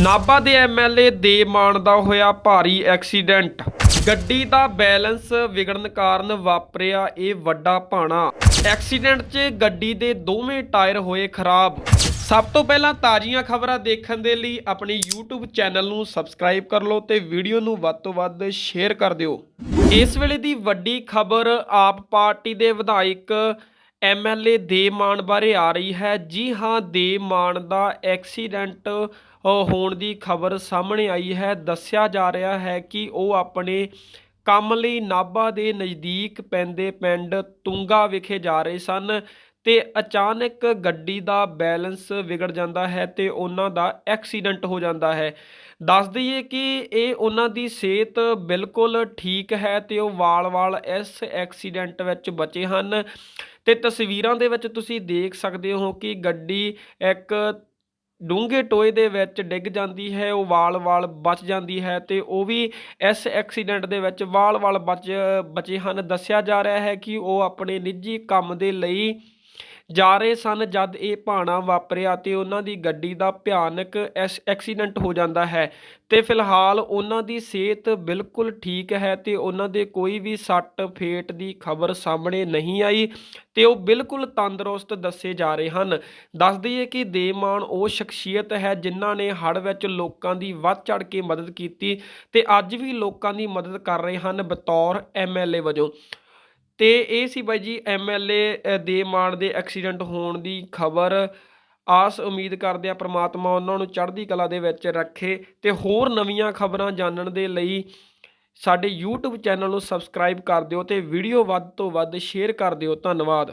ਨਾਭਾ ਦੇ ਐਮਐਲਏ ਦੇ ਮਾਨ ਦਾ ਹੋਇਆ ਭਾਰੀ ਐਕਸੀਡੈਂਟ। ਗੱਡੀ ਦਾ ਬੈਲੈਂਸ ਵਿਗੜਨ ਕਾਰਨ ਵਾਪਰਿਆ ਇਹ ਵੱਡਾ ਭਾਣਾ। ਐਕਸੀਡੈਂਟ 'ਚ ਗੱਡੀ ਦੇ ਦੋਵੇਂ ਟਾਇਰ ਹੋਏ ਖਰਾਬ। ਸਭ ਤੋਂ ਪਹਿਲਾਂ ਤਾਜ਼ੀਆਂ ਖਬਰਾਂ ਦੇਖਣ ਦੇ ਲਈ ਆਪਣੀ YouTube ਚੈਨਲ ਨੂੰ ਸਬਸਕ੍ਰਾਈਬ ਕਰ ਲਓ ਤੇ ਵੀਡੀਓ ਨੂੰ ਵੱਧ ਤੋਂ ਵੱਧ ਸ਼ੇਅਰ ਕਰ ਦਿਓ। ਇਸ ਵੇਲੇ ਦੀ ਵੱਡੀ ਖਬਰ ਆਪ ਪਾਰਟੀ ਦੇ ਵਿਧਾਇਕ ਐਮਐਲਏ ਦੇ ਮਾਨ ਬਾਰੇ ਆ ਰਹੀ ਹੈ। ਜੀ ਹਾਂ, ਦੇ ਮਾਨ ਦਾ ਐਕਸੀਡੈਂਟ ਹੋਣ ਦੀ ਖਬਰ ਸਾਹਮਣੇ ਆਈ ਹੈ। ਦੱਸਿਆ ਜਾ ਰਿਹਾ ਹੈ ਕਿ ਉਹ ਆਪਣੇ ਕੰਮ ਲਈ ਨਾਭਾ ਦੇ ਨਜ਼ਦੀਕ ਪੈਂਦੇ ਪਿੰਡ ਤੁੰਗਾ ਵਿਖੇ ਜਾ ਰਹੇ ਸਨ। ਤੇ ਅਚਾਨਕ ਗੱਡੀ ਦਾ ਬੈਲੈਂਸ ਵਿਗੜ ਜਾਂਦਾ ਹੈ ਤੇ ਉਹਨਾਂ ਦਾ ਐਕਸੀਡੈਂਟ ਹੋ ਜਾਂਦਾ ਹੈ। ਦੱਸ ਦਈਏ ਕਿ ਇਹ ਉਹਨਾਂ ਦੀ ਸਿਹਤ ਬਿਲਕੁਲ ਠੀਕ ਹੈ ਤੇ ਉਹ ਵਾਲ-ਵਾਲ ਇਸ ਐਕਸੀਡੈਂਟ ਵਿੱਚ ਬਚੇ ਹਨ। ਤੇ ਤਸਵੀਰਾਂ ਦੇ ਵਿੱਚ ਤੁਸੀਂ ਦੇਖ ਸਕਦੇ ਹੋ ਕਿ ਗੱਡੀ ਇੱਕ ਡੂੰਘੇ ਟੋਏ ਦੇ ਵਿੱਚ ਡਿੱਗ ਜਾਂਦੀ ਹੈ, ਉਹ ਵਾਲ-ਵਾਲ ਬਚ ਜਾਂਦੀ ਹੈ ਤੇ ਉਹ ਵੀ ਇਸ ਐਕਸੀਡੈਂਟ ਦੇ ਵਿੱਚ ਵਾਲ-ਵਾਲ ਬਚ, ਬਚੇ ਹਨ। ਦੱਸਿਆ ਜਾ ਰਿਹਾ ਹੈ ਕਿ ਉਹ ਆਪਣੇ ਨਿੱਜੀ ਕੰਮ ਦੇ ਲਈ ਜਾ ਰਹੇ ਸਨ ਜਦ ਇਹ ਭਾਣਾ ਵਾਪਰਿਆ ਤੇ ਉਹਨਾਂ ਦੀ ਗੱਡੀ ਦਾ ਭਿਆਨਕ ਐਸ- ਐਕਸੀਡੈਂਟ ਹੋ ਜਾਂਦਾ ਹੈ। ਤੇ ਫਿਲਹਾਲ ਉਹਨਾਂ ਦੀ ਸਿਹਤ ਬਿਲਕੁਲ ਠੀਕ ਹੈ ਤੇ ਉਹਨਾਂ ਦੇ ਕੋਈ ਵੀ ਸੱਟ ਫੇਟ ਦੀ ਖਬਰ ਸਾਹਮਣੇ ਨਹੀਂ ਆਈ ਤੇ ਉਹ ਬਿਲਕੁਲ ਤੰਦਰੁਸਤ ਦੱਸੇ ਜਾ ਰਹੇ ਹਨ। ਦੱਸ ਦਈਏ ਕਿ ਦੇਮਾਨ ਉਹ ਸ਼ਖਸੀਅਤ ਹੈ ਜਿਨ੍ਹਾਂ ਨੇ ਹੜ੍ਹ ਵਿੱਚ ਲੋਕਾਂ ਦੀ ਵੱਧ ਚੜ ਕੇ ਮਦਦ ਕੀਤੀ ਤੇ ਅੱਜ ਵੀ ਲੋਕਾਂ ਦੀ ਮਦਦ ਕਰ ਰਹੇ ਹਨ ਬਤੌਰ ਐਮਐਲਏ ਵਜੋਂ। ਤੇ ਇਹ ਸੀ ਬਾਈ ਜੀ ਐਮਐਲਏ ਦੇ ਮਾਨ ਦੇ ਐਕਸੀਡੈਂਟ ਹੋਣ ਦੀ ਖਬਰ। ਆਸ ਉਮੀਦ ਕਰਦੇ ਆ ਪ੍ਰਮਾਤਮਾ ਉਹਨਾਂ ਨੂੰ ਚੜ੍ਹਦੀ ਕਲਾ ਦੇ ਵਿੱਚ ਰੱਖੇ ਤੇ ਹੋਰ ਨਵੀਆਂ ਖਬਰਾਂ ਜਾਣਨ ਦੇ ਲਈ ਸਾਡੇ YouTube ਚੈਨਲ ਨੂੰ ਸਬਸਕ੍ਰਾਈਬ ਕਰ ਦਿਓ ਤੇ ਵੀਡੀਓ ਵੱਧ ਤੋਂ ਵੱਧ ਸ਼ੇਅਰ ਕਰ ਦਿਓ। ਧੰਨਵਾਦ।